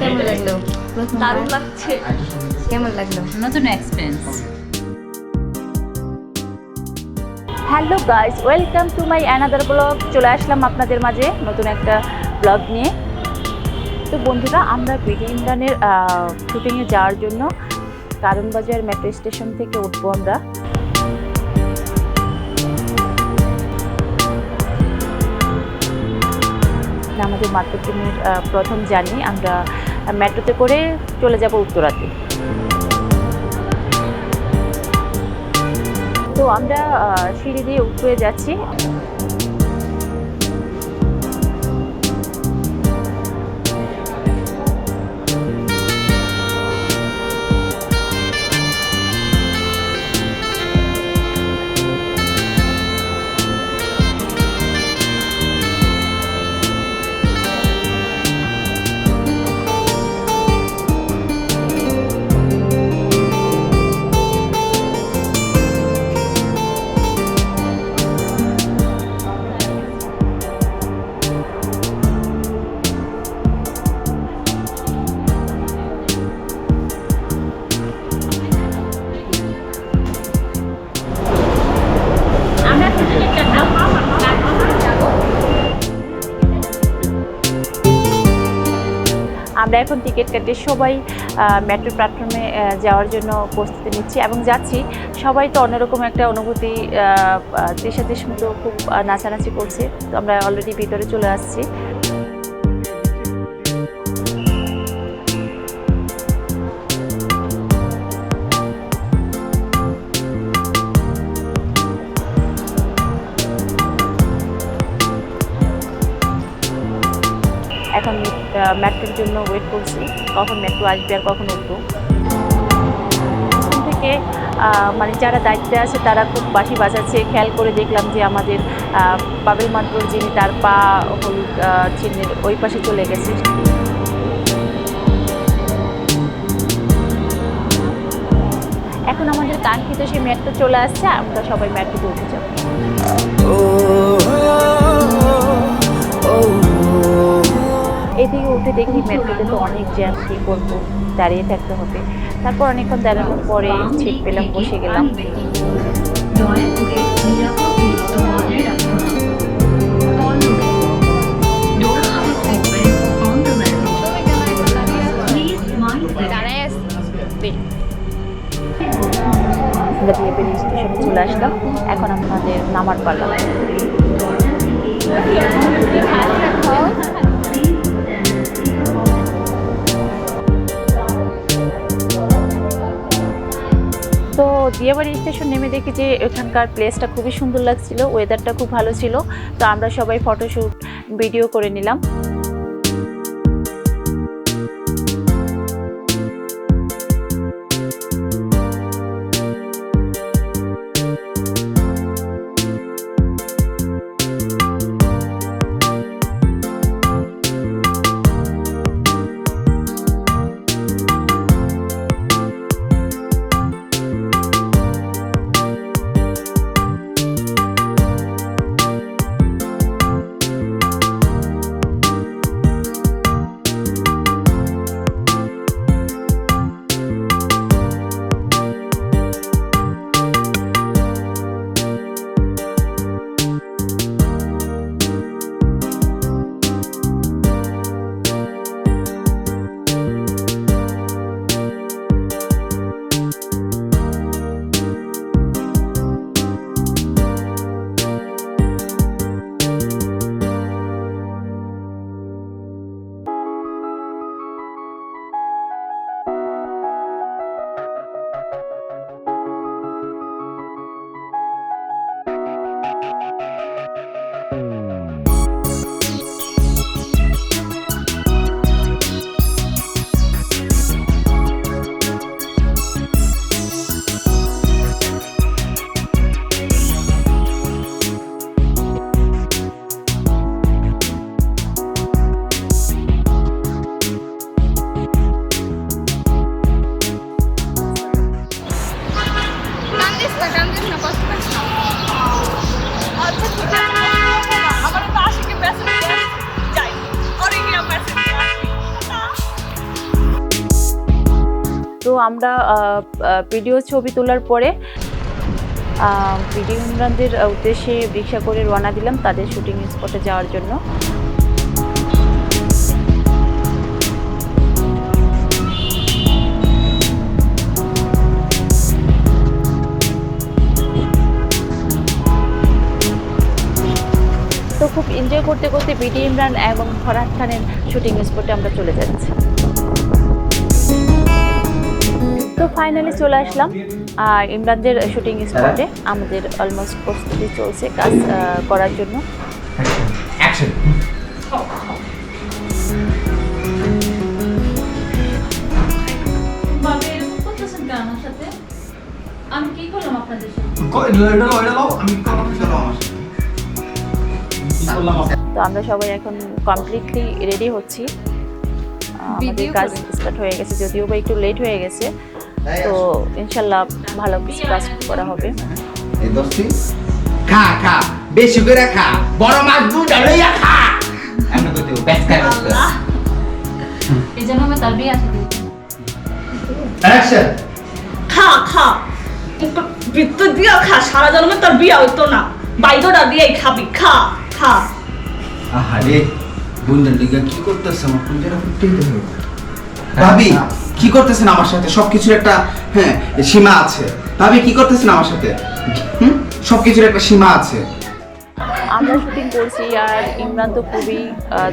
কেমন লাগল? দারুণ লাগছে। কেমন লাগল? নতুন experience hello guys welcome to my another blog চলে আসলাম আপনাদের মাঝে নতুন একটা ব্লগ নিয়ে। তো বন্ধুরা আমরা বিডি ইন্ডানের শুটিংয়ে যাওয়ার জন্য কারণবাজার মেট্রো স্টেশন থেকে উঠবো আমরা। আমাদের মাতৃভূমির প্রথম জানি আমরা মেট্রোতে করে চলে যাব উত্তরাতে। তো আমরা সিঁড়ি দিয়ে উপরে যাচ্ছি। আমরা এখন টিকিট কেটে সবাই মেট্রো প্ল্যাটফর্মে যাওয়ার জন্য প্রস্তুতি নিচ্ছি এবং যাচ্ছি। সবাই তো অন্যরকম একটা অনুভূতি দেশাদেশ মতো খুব নাচানাচি করছে। তো আমরা অলরেডি ভিতরে চলে আসছি। মেট্রোর জন্য ওয়েট করছি। কখন মেট্রো আসবে আর কখন উঠবো। থেকে মানে যারা দায়িত্বে আছে, তারা খুব বাঁশি বাজাচ্ছে। খেয়াল করে দেখলাম যে আমাদের পাবেল মাত্র যিনি তার পা হলুদ চিহ্নের ওই পাশে চলে গেছে। এখন আমাদের কাঙ্ক্ষিত সেই মেট্রো চলে আসছে, আমরা সবাই মেট্রোতে উঠে যাব। এদিকে উঠে দেখি মেট্রোতে তো অনেক জ্যাম, কী করব? দাঁড়িয়ে থাকতে হবে। তারপর অনেকক্ষণ দাঁড়ানোর পরে ছিট পেলাম, বসে গেলাম। চলে আসলাম। এখন আমাদের নামার পালা। তো দিয়াবাড়ি স্টেশন নেমে দেখি যে এখানকার প্লেসটা খুবই সুন্দর লাগছিল ওয়েদারটা খুব ভালো ছিল। তো আমরা সবাই ফটোশ্যুট ভিডিও করে নিলাম। আমরা ভিডিও ছবি তোলার পরে ভিডিও ইমরানদের উদ্দেশ্যে রিক্সা করে রওনা দিলাম তাদের শুটিং স্পটে যাওয়ার জন্য। তো খুব এনজয় করতে করতে বিডি ইমরান এবং ফরহাদ খানের শুটিং স্পটে আমরা চলে যাচ্ছি। তো ফাইনালি চলে আসলাম। আর ইমরানদের শুটিং স্পটে আমাদের অলমোস্ট প্রস্তুতি চলছে কাজ করার জন্য। আমি কি করলাম আপনাদের সাথে? তো আমরা সবাই এখন কমপ্লিটলি রেডি হচ্ছি। আমাদের কাজ স্টার্ট হয়ে গেছে যদিও বা একটু লেট হয়ে গেছে। তো ইনশাল্লাহ ভালো কিছু কাজ করা হবে। এই দোস্তি খা খা বেশি করে খা বড় মাছ দুটা লইয়া খা। এমন করতে ব্যাস খাই এই জন্য আমি তার বিয়ে আছে। অ্যাকশন খা খা। বৃত্ত দিয়ে খা। সারা জন্মে তোর বিয়ে হইতো না। বাইদোটা দিয়েই খাবি। খা খা। আহারে বুন্দের লিগা কি করতেছ? আমার ফুটতেই ভাবি কি করতেছেন আমার সাথে? সবকিছুর একটা হ্যাঁ সীমা আছে। ভাবি কি করতেছেন আমার সাথে? হুম? সবকিছুর একটা সীমা আছে। আমরা শুটিং করছি আর ইমরান তো খুবই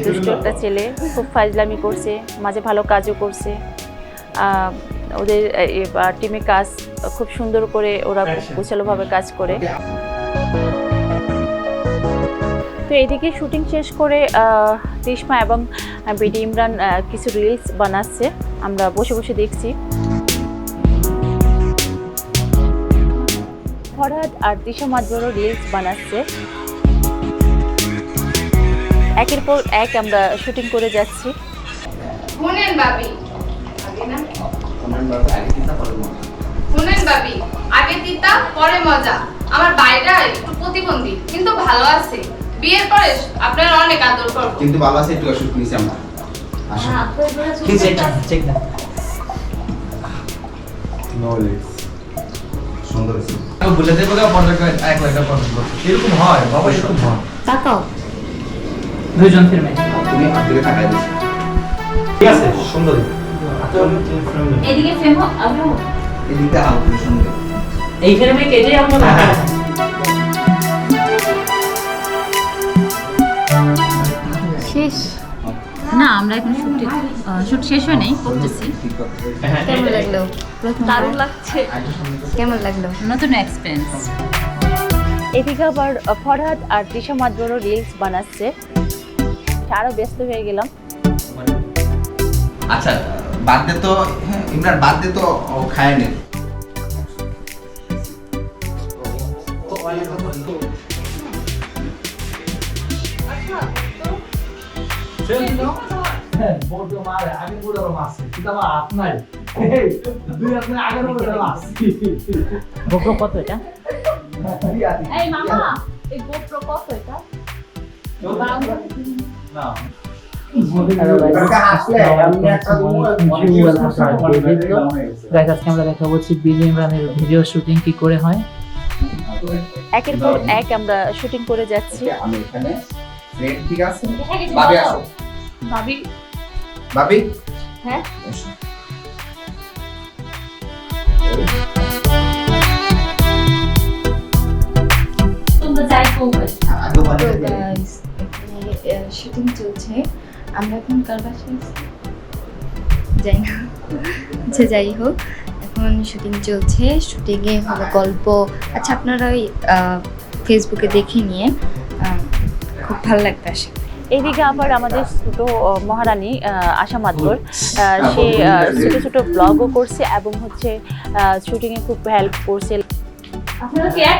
দুষ্ট একটা ছেলে। খুব ফাজলামি করছে মাঝে ভালো কাজও করছে। ওদের টিমে কাজ খুব সুন্দর করে ওরা খুব গোছালোভাবে কাজ করে। তো এদিকে শুটিং শেষ করে তিশমা এবং বিডি ইমরান কিছু রিলস বানাচ্ছে। আমরা বসে বসে দেখছি। ফরহাদ আর দিশা মাদবরও রিলস বানাচ্ছে। একের পর এক আমরা শুটিং করে যাচ্ছি। শুনেন বাবি শুনেন বাবি আগে তিতা পরে মজা। আমার বাইরা একটু প্রতিবন্ধী কিন্তু ভালো আছে। বিয়ের পরে আপনারা অনেক আদর করব। কিন্তু ভালো আছে একটু অসুখ নিয়েছি আমরা। আসুন কি সুন্দর হয়েছে। বুঝাতে বলে পঞ্চাশ এক লাখ টাকা পছন্দ এরকম হয় বাবা এরকম হয়। তাকাও। দুইজন ফিল্মে তুমি হাত থেকে টাকা দিচ্ছি ঠিক আছে সুন্দরী। এদিকে ফেম আগে এদিকে হাত সুন্দর। এই ফিল্মে কেটে আমরা না আমরা এখন শুট শুট শেষ হয় নাই করতেছি। কেমন লাগল? দারুণ লাগছে। কেমন লাগল? নতুন এক্সপিরিয়েন্স এদিকে আবার ফরহাদ আর দিশা মাদবরও রিলস বানাচ্ছে। আরও ব্যস্ত হয়ে গেলাম। আচ্ছা বাদ দে তো হ্যাঁ ইমরান বাদ দে তো ও খায় নে। কত এটা এই মামা এই গোপ্রো কত এটা না আমরা বিলি ইমরানের ভিডিও শুটিং কি করে হয় একের পর এক আমরা শুটিং করে যাচ্ছি আমি এখানে ফ্রেন্ড ঠিক আছে? ভাবি আসো। ভাবি ভাবি হ্যাঁ? শুটিং চলছে। আমরা এখন কার বাসায় যাই না আচ্ছা যাই হোক। এখন শুটিং চলছে। শুটিংয়ে হলো গল্প। আচ্ছা আপনারা ওই ফেসবুকে দেখে নিয়ে খুব ভালো লাগবে আশা এইদিকে এদিকে আবার আমাদের ছোট মহারানী আশা মাদবর সে ছোট ছোট ব্লগও করছে এবং হচ্ছে শুটিংয়ে খুব হেল্প করছে। আপনারা কি? এক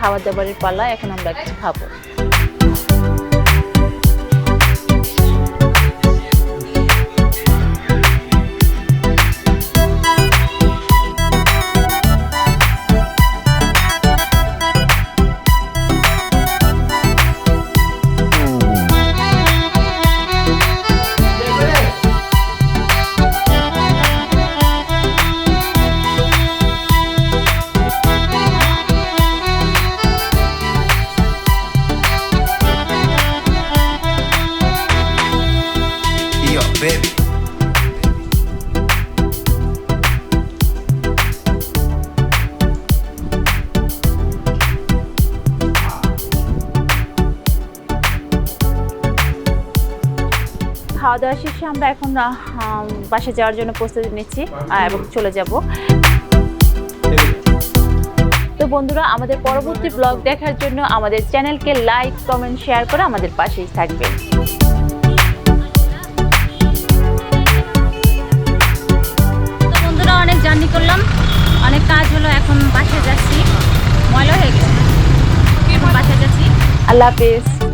খাবার দাবারের পালা এখন আমরা কিছু খাব। baby. খাওয়া দাওয়া শেষে আমরা এখন বাসে যাওয়ার জন্য প্রস্তুতি নিচ্ছি এবং চলে যাব তো বন্ধুরা, আমাদের পরবর্তী ব্লগ দেখার জন্য আমাদের চ্যানেলকে লাইক কমেন্ট শেয়ার করে আমাদের পাশেই থাকবেন হলো এখন বাসা যাচ্ছি। ময়লা হয়ে গেছে। বাসা যাচ্ছি। আল্লাহ হাফেজ।